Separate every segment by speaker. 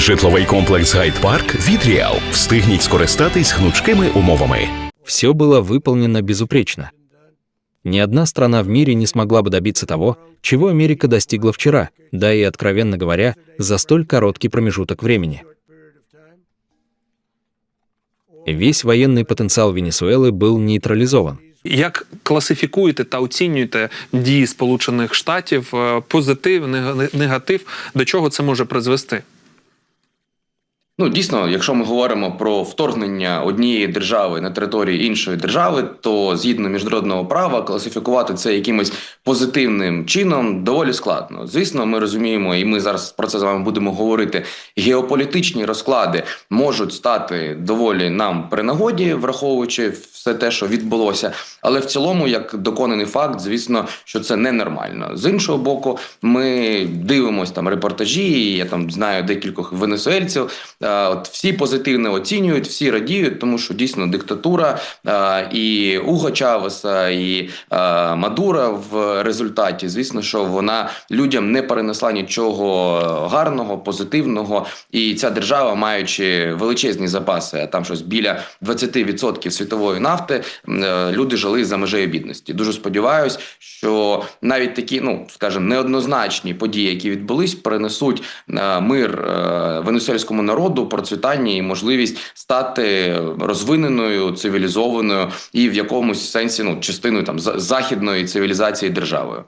Speaker 1: Житловий комплекс Гайд-Парк від Ріал. Встигніть скористатись гнучкими умовами.
Speaker 2: Все было выполнено безупречно. Ни одна страна в мире не смогла бы добиться того, чего Америка достигла вчера, да и, откровенно говоря, за столь короткий промежуток времени. Весь военный потенциал Венесуэлы был нейтрализован.
Speaker 3: Як класифікуєте та оцінюєте дії Сполучених Штатів, е, позитив, нега- негатив, до чого це може призвести?
Speaker 4: Ну, дійсно, якщо ми говоримо про вторгнення однієї держави на території іншої держави, то згідно міжнародного права класифікувати це якимось позитивним чином доволі складно. Звісно, ми розуміємо, і ми зараз про це з вами будемо говорити. Геополітичні розклади можуть стати доволі нам при нагоді, враховуючи все те, що відбулося. Але в цілому, як доконаний факт, звісно, що це ненормально. З іншого боку, ми дивимося там репортажі. Я там знаю декількох венесуельців. От всі позитивно оцінюють, всі радіють, тому що дійсно диктатура і Уго Чавеса, і Мадура в результаті, звісно, що вона людям не перенесла нічого гарного, позитивного. І ця держава, маючи величезні запаси, а там щось біля 20% світової нафти, е, люди жили за межею бідності. Дуже сподіваюсь, що навіть такі, ну скажімо, неоднозначні події, які відбулись, принесуть е, мир е, венесуельському народу, процвітання і можливість стати розвиненою, цивілізованою і в якомусь сенсі ну частиною там за- західної цивілізації державою.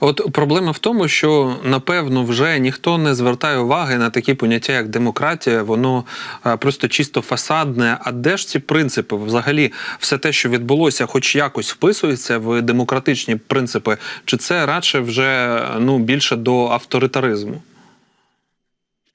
Speaker 3: От проблема в тому, що напевно вже ніхто не звертає уваги на такі поняття, як демократія, воно е, просто чисто фасадне. А де ж ці принципи? Взагалі, все те, що відбулося, хоч якось вписується в демократичні принципи, чи це радше вже ну більше до авторитаризму?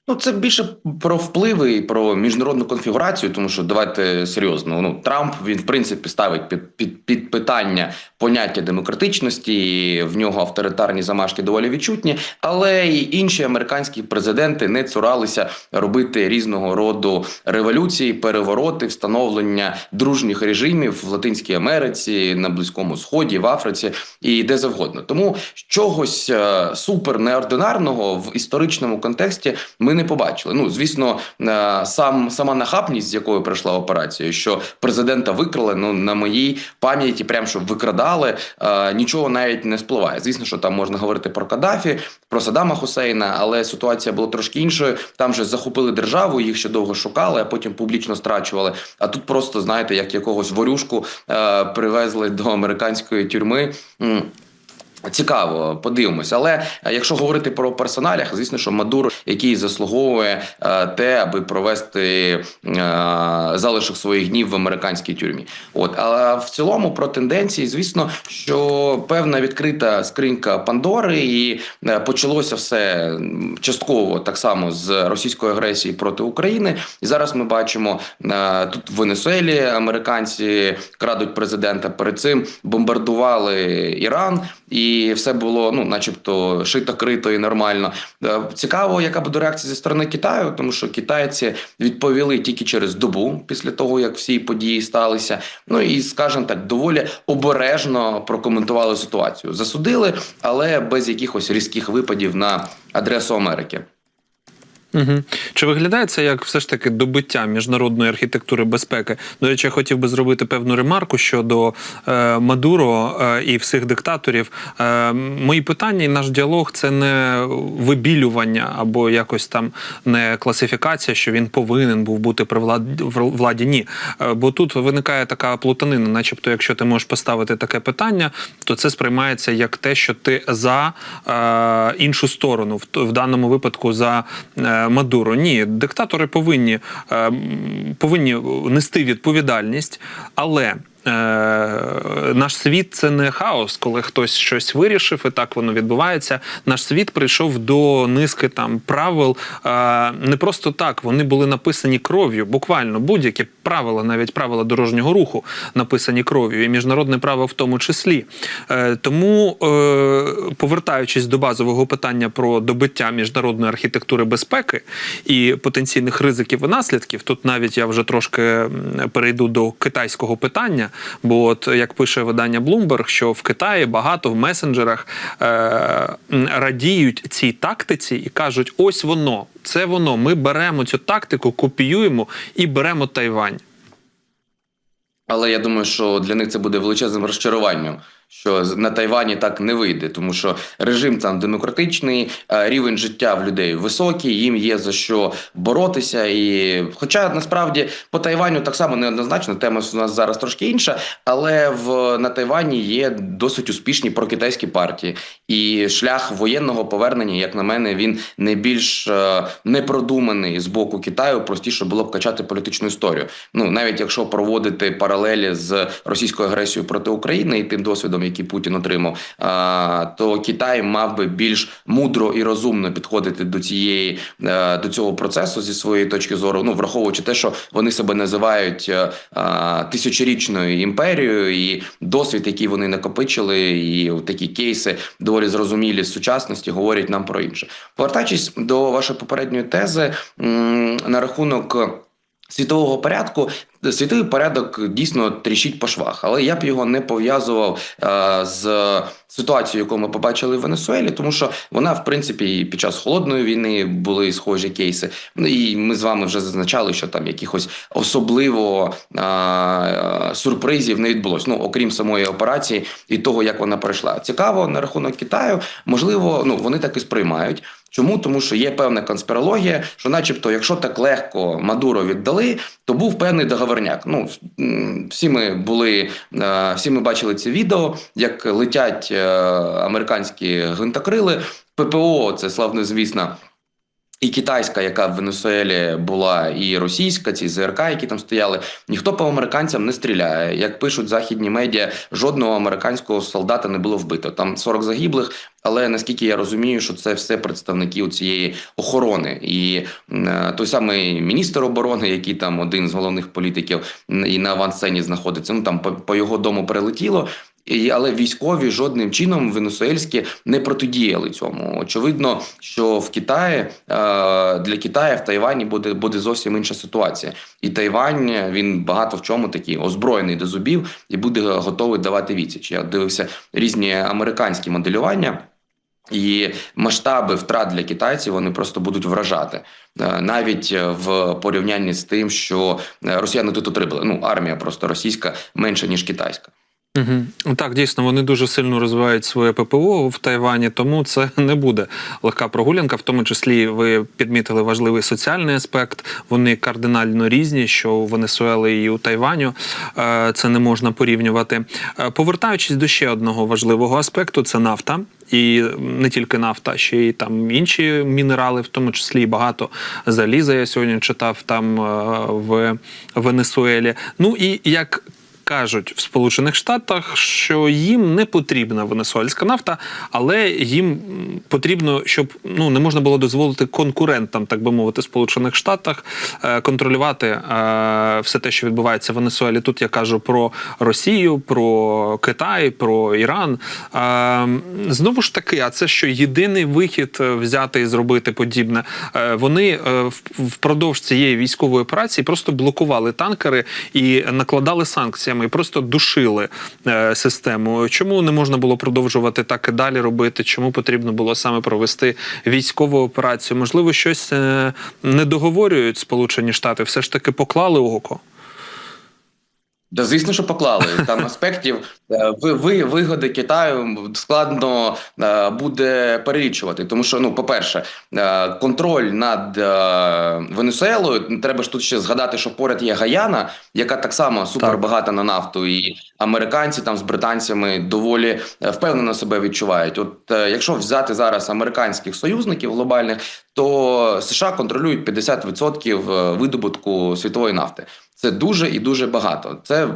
Speaker 4: Ну, це більше про впливи і про міжнародну конфігурацію, тому що давайте серйозно. Ну Трамп він в принципі ставить під, під, під питання поняття демократичності. і В нього авторитарні замашки доволі відчутні, але й інші американські президенти не цуралися робити різного роду революції, перевороти, встановлення дружніх режимів в Латинській Америці, на Близькому Сході, в Африці і де завгодно. Тому чогось е, супер неординарного в історичному контексті ми не побачили. Ну звісно, е, сам сама нахабність, з якою пройшла операція, що президента викрали. Ну на моїй пам'яті, прям щоб викрадали, е, нічого навіть не спливає. Звісно, що там можна говорити про Каддафі, про Саддама Хусейна, але ситуація була трошки іншою. Там же захопили державу, їх ще довго шукали, а потім публічно страчували. А тут просто знаєте, як якогось ворюшку е, привезли до американської тюрми. Цікаво, подивимось. Але е, якщо говорити про персоналях, звісно, що Мадуро, який заслуговує е, те, аби провести е, залишок своїх днів в американській тюрмі. От а в цілому про тенденції, звісно, що певна відкрита скринька Пандори, і почалося все частково так само з російської агресії проти України. І зараз ми бачимо тут в Венесуелі американці крадуть президента. Перед цим бомбардували Іран, і все було ну, начебто, шито крито і нормально. Е, Цікаво, яка буде реакція зі сторони Китаю, тому що китайці відповіли тільки через добу після того, як всі події сталися. Ну і скажімо так, доволі обережно прокоментували ситуацію. Засудили, але без якихось різких випадів на адресу Америки.
Speaker 3: Угу. Чи виглядає це як все ж таки добиття міжнародної архітектури безпеки? До речі, я хотів би зробити певну ремарку щодо е, Мадуро е, і всіх диктаторів. Е, мої питання і наш діалог це не вибілювання або якось там не класифікація, що він повинен був бути при владі, владі. Ні. Е, бо тут виникає така плутанина, начебто, якщо ти можеш поставити таке питання, то це сприймається як те, що ти за е, іншу сторону, в, в даному випадку за е, Мадуро. Ні, диктатори повинні, е, повинні нести відповідальність, але. Е, Наш світ це не хаос, коли хтось щось вирішив, і так воно відбувається. Наш світ прийшов до низки там правил. е, Не просто так, вони були написані кров'ю, буквально будь-які правила, навіть правила дорожнього руху, написані кров'ю, і міжнародне право в тому числі. Е, Тому, повертаючись до базового питання про добиття міжнародної архітектури безпеки і потенційних ризиків і наслідків, тут навіть я вже трошки перейду до китайського питання. Бо, от як пише видання Bloomberg, що в Китаї багато в месенджерах е, радіють цій тактиці і кажуть: ось воно, це воно. Ми беремо цю тактику, копіюємо і беремо Тайвань.
Speaker 4: Але я думаю, що для них це буде величезним розчаруванням. Що на Тайвані так не вийде, тому що режим там демократичний, е, рівень життя в людей високий, їм є за що боротися. І, хоча насправді по Тайваню так само неоднозначно, тема у нас зараз трошки інша, але в на Тайвані є досить успішні прокитайські партії, і шлях воєнного повернення, як на мене, він не більш е, непродуманий з боку Китаю. Простіше було б качати політичну історію. Ну навіть якщо проводити паралелі з російською агресією проти України і тим досвідом, який Путін отримав, то Китай мав би більш мудро і розумно підходити до цієї е, до цього процесу зі своєї точки зору. Ну враховуючи те, що вони себе називають е, тисячорічною імперією, і досвід, який вони накопичили, і такі кейси доволі зрозумілі з сучасності, говорять нам про інше. Повертаючись до вашої попередньої тези на рахунок. Світового порядку світовий порядок дійсно тріщить по швах, але я б його не пов'язував е, з ситуацією, яку ми побачили в Венесуелі, тому що вона, в принципі, і під час холодної війни були схожі кейси. Ну і ми з вами вже зазначали, що там якихось особливо е, сюрпризів не відбулось. Ну окрім самої операції і того, як вона пройшла. Цікаво на рахунок Китаю, можливо, ну вони так і сприймають. Чому? Тому що є певна конспірологія, що, начебто, якщо так легко Мадуро віддали, то був певний договорняк. Ну всі ми були, е, всі ми бачили ці відео, як летять е, американські гвинтокрили. ППО це славнозвісна і китайська, яка в Венесуелі була, і російська, ці ЗРК, які там стояли, ніхто по американцям не стріляє. Як пишуть західні медіа, жодного американського солдата не було вбито. Там 40 загиблих, але наскільки я розумію, що це все представники цієї охорони, і е, той самий міністр оборони, який там один з головних політиків і на авансцені знаходиться. Ну там по, по його дому прилетіло. Але військові жодним чином венесуельські не протидіяли цьому. Очевидно, що в Китаї е, для Китаю в Тайвані буде буде зовсім інша ситуація, і Тайвань він багато в чому такий озброєний до зубів і буде готовий давати відсіч. Я дивився різні американські моделювання. І масштаби втрат для китайців вони просто будуть вражати Е, навіть в порівнянні з тим, що е, росіяни тут отримали. Ну армія просто російська менша ніж китайська.
Speaker 3: Угу. Так, дійсно, вони дуже сильно розвивають своє ППО в Тайвані, тому це не буде легка прогулянка. В тому числі ви підмітили важливий соціальний аспект. Вони кардинально різні, що у Венесуели і у Тайваню Е, це не можна порівнювати. Е, Повертаючись до ще одного важливого аспекту, це нафта. І не тільки нафта, ще й там інші мінерали, в тому числі і багато заліза. Я сьогодні читав там е, в Венесуелі. Ну і як кажуть в Сполучених Штатах, що їм не потрібна венесуельська нафта, але їм потрібно, щоб ну не можна було дозволити конкурентам, так би мовити, Сполучених Штатах е, контролювати е, все те, що відбувається в Венесуелі. Тут я кажу про Росію, про Китай, про Іран. Е, знову ж таки, а це що єдиний вихід взяти і зробити подібне. Вони впродовж цієї військової операції просто блокували танкери і накладали санкціями, і просто душили е, систему. Чому не можна було продовжувати так і далі робити? Чому потрібно було саме провести військову операцію? Можливо, щось е, не договорюють Сполучені Штати, все ж таки поклали око.
Speaker 4: Да, звісно, що поклали там аспектів е, ви, ви вигоди Китаю складно е, буде перелічувати, тому що ну, по-перше, е, контроль над Венесуелою. Треба ж тут ще згадати, що поряд є Гаяна, яка так само супербагата на нафту, і американці там з британцями доволі впевнено себе відчувають. От якщо взяти зараз американських союзників глобальних, то США контролюють 50% е, видобутку світової нафти. Це дуже і дуже багато. Це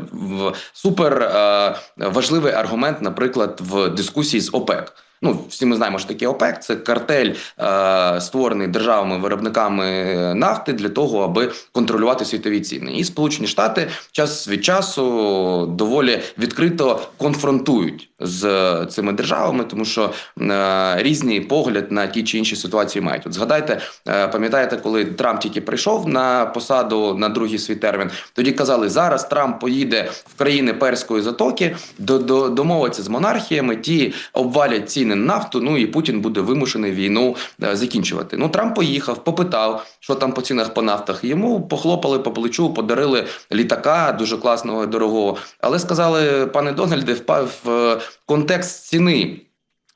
Speaker 4: супер е, важливий аргумент, наприклад, в дискусії з ОПЕК. Ну всі ми знаємо, що таке ОПЕК. Це картель, е, створений державами виробниками нафти для того, аби контролювати світові ціни. І Сполучені Штати час від часу доволі відкрито конфронтують з цими державами, тому що е, різний погляд на ті чи інші ситуації мають. От згадайте, е, пам'ятаєте, коли Трамп тільки прийшов на посаду на другий свій термін, тоді казали, зараз Трамп поїде в країни Перської затоки, до, до домовиться з монархіями, ті обвалять ціни на нафту. Ну і Путін буде вимушений війну е, закінчувати. Ну Трамп поїхав, попитав, що там по цінах по нафтах. Йому похлопали по плечу, подарили літака дуже класного і дорогого. Але сказали, пане Дональде, впав в контекст ціни.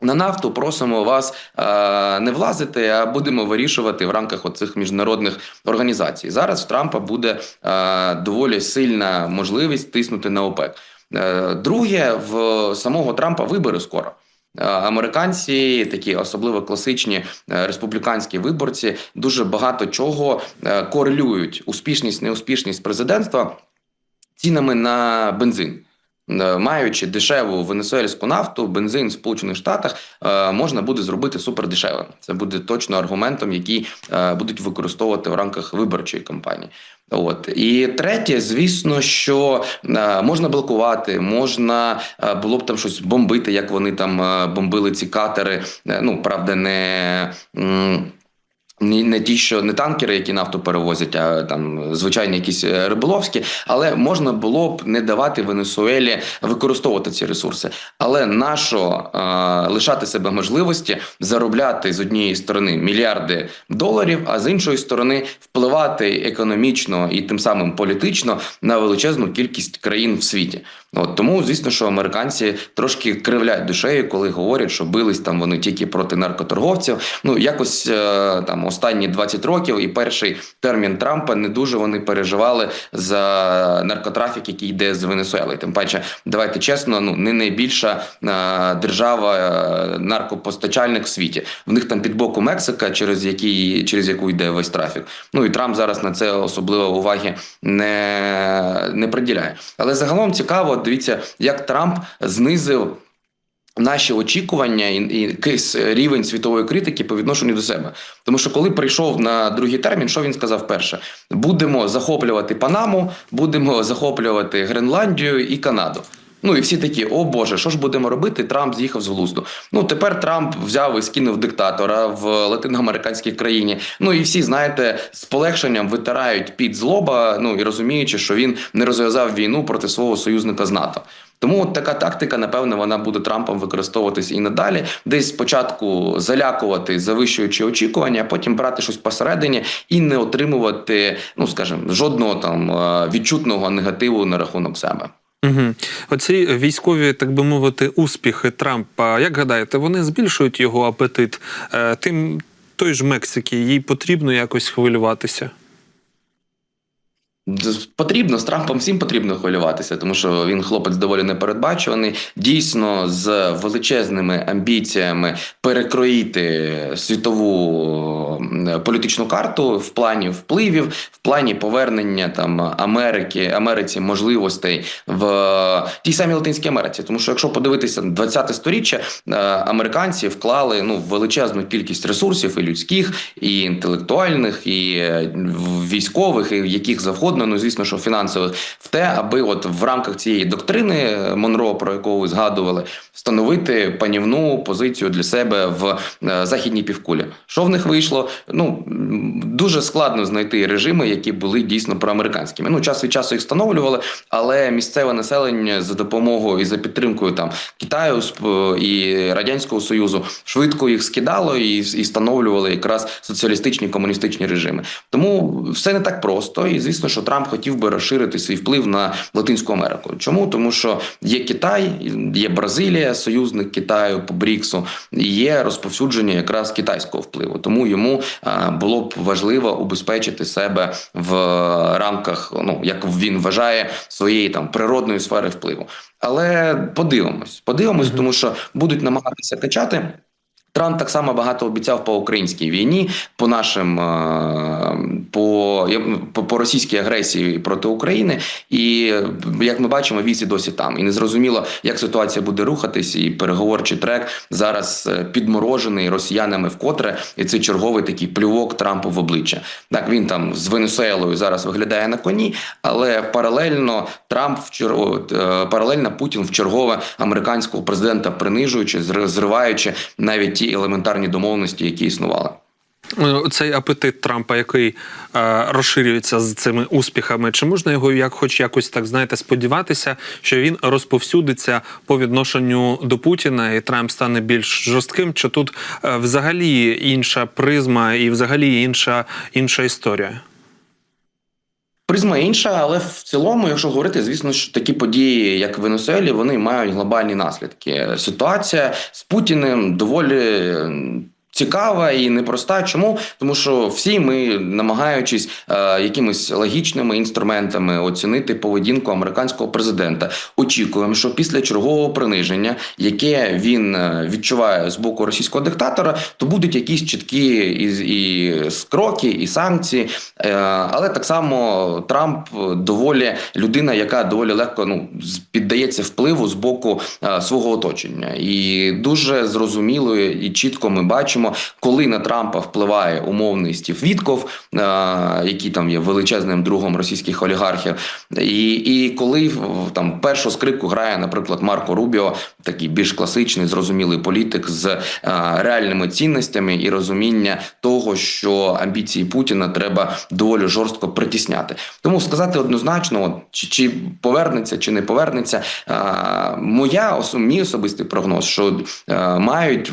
Speaker 4: На нафту просимо вас е, не влазити, а будемо вирішувати в рамках оцих міжнародних організацій. Зараз в Трампа буде е, доволі сильна можливість тиснути на ОПЕК. Е, друге, в самого Трампа вибори скоро. Е, Американці, такі особливо класичні е, республіканські виборці, дуже багато чого е, корелюють успішність, неуспішність президентства цінами на бензин. Маючи дешеву венесуельську нафту, бензин в Сполучених Штатах можна буде зробити супердешевим. Це буде точно аргументом, який будуть використовувати в рамках виборчої кампанії. От і третє, звісно, що е, можна блокувати, можна е, було б там щось бомбити, як вони там е, бомбили ці катери. Ну правда, не. Не, не ті, що не танкери, які нафту перевозять, а там звичайні якісь е, риболовські, але можна було б не давати Венесуелі використовувати ці ресурси. Але нащо е, лишати себе можливості заробляти з однієї сторони мільярди доларів, а з іншої сторони впливати економічно і тим самим політично на величезну кількість країн в світі. От тому, звісно, що американці трошки кривляють душею, коли говорять, що бились там вони тільки проти наркоторговців. Ну якось е, там останні 20 років і перший термін Трампа не дуже вони переживали за наркотрафік, який йде з Венесуели. Тим паче, давайте чесно, ну не найбільша е, держава е, наркопостачальник в світі. В них там під боку Мексика, через який через яку йде весь трафік. Ну і Трамп зараз на це особливо уваги не, не приділяє. Але загалом цікаво, дивіться, як Трамп знизив. Наші очікування і, і якийсь рівень світової критики по відношенню до себе, тому що коли прийшов на другий термін, що він сказав перше: будемо захоплювати Панаму, будемо захоплювати Гренландію і Канаду. Ну і всі такі, о Боже, що ж будемо робити? Трамп з'їхав з глузду. Ну тепер Трамп взяв і скинув диктатора в латиноамериканській країні. Ну і всі, знаєте, з полегшенням витирають під злоба, ну і розуміючи, що він не розв'язав війну проти свого союзника з НАТО. Тому от така тактика, напевно, вона буде Трампом використовуватись і надалі. Десь спочатку залякувати, завищуючи очікування, а потім брати щось посередині і не отримувати, ну скажімо, жодного там е, відчутного негативу на рахунок себе.
Speaker 3: Угу. Оці військові, так би мовити, успіхи Трампа, як гадаєте, вони збільшують його апетит? Е, Тим той ж Мексики, їй потрібно якось хвилюватися.
Speaker 4: Потрібно з Трампом всім потрібно хвилюватися, тому що він хлопець доволі непередбачуваний. Дійсно, з величезними амбіціями перекроїти світову е, політичну карту в плані впливів, в плані повернення там Америки, Америці можливостей в тій самій Латинській Америці. Тому що, якщо подивитися 20-те сторіччя, е, американці вклали ну величезну кількість ресурсів і людських, і інтелектуальних, і е, військових, і яких завгодно, ну звісно, що фінансових, в те, аби от в рамках цієї доктрини Монро, про яку ви згадували, встановити панівну позицію для себе в е, західній півкулі. Що в них вийшло? Ну дуже складно знайти режими, які були дійсно проамериканськими. Ну час від часу їх встановлювали, але місцеве населення за допомогою і за підтримкою там Китаю сп- і радянського союзу швидко їх скидало і, і встановлювали якраз соціалістичні комуністичні режими. Тому все не так просто, і звісно, що Трамп хотів би розширити свій вплив на Латинську Америку. Чому? Тому що є Китай, є Бразилія, союзник Китаю по Бріксу, і є розповсюдження якраз китайського впливу. Тому йому було б важливо убезпечити себе в рамках, ну як він вважає, своєї там природної сфери впливу. Але подивимось, подивимось, тому що будуть намагатися качати. Трамп так само багато обіцяв по українській війні, по нашим е, по, по, російській агресії проти України. І як ми бачимо, віз і досі там. І незрозуміло, як ситуація буде рухатись, і переговорчий трек зараз е, підморожений росіянами вкотре. І це черговий такий плювок Трампу в обличчя. Так він там з Венесуелою зараз виглядає на коні, але паралельно Трамп в е, паралельно Путін в чергове американського президента принижуючи, зриваючи навіть ті елементарні домовленості, які існували.
Speaker 3: Е, Цей апетит Трампа, який е, розширюється з цими успіхами, чи можна його як хоч якось так знаєте сподіватися, що він розповсюдиться по відношенню до Путіна, і Трамп стане більш жорстким? Чи тут е, взагалі інша призма і взагалі інша інша історія?
Speaker 4: Призма інша, але в цілому, якщо говорити, звісно, що такі події, як в Венесуелі, вони мають глобальні наслідки. Ситуація з Путіним доволі. Цікава і непроста. Чому? Тому що всі ми, намагаючись е, якимись логічними інструментами оцінити поведінку американського президента, очікуємо, що після чергового приниження, яке він е, відчуває з боку російського диктатора, то будуть якісь чіткі і, і кроки, і санкції. Е, але так само Трамп доволі людина, яка доволі легко ну піддається впливу з боку свого оточення, і дуже зрозуміло і чітко ми бачимо, коли на Трампа впливає умовний Стів Вітков, е, який там є величезним другом російських олігархів, і, і коли там першу скрипку грає, наприклад, Марко Рубіо, такий більш класичний, зрозумілий політик з е, реальними цінностями і розуміння того, що амбіції Путіна треба доволі жорстко притісняти. Тому сказати однозначно, чи, чи повернеться, чи не повернеться. Е, моя мій особистий прогноз, що мають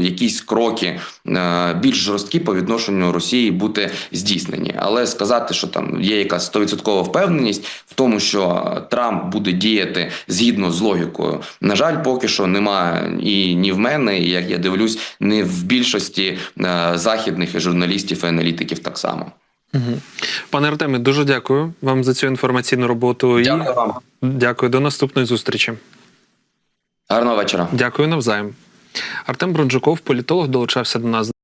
Speaker 4: якісь кроки е, більш жорсткі по відношенню Росії бути здійснені. Але сказати, що там є якась 100% впевненість в тому, що Трамп буде діяти згідно з логікою. На жаль, поки що немає і ні в мене, і як я дивлюсь, не в більшості е, західних і журналістів і аналітиків так само.
Speaker 3: Пане Артеме, дуже дякую вам за цю інформаційну роботу.
Speaker 4: Дякую вам.
Speaker 3: Дякую до наступної зустрічі.
Speaker 4: Гарного вечора.
Speaker 3: Дякую навзаєм. Артем Бронджуков, політолог, долучався до нас.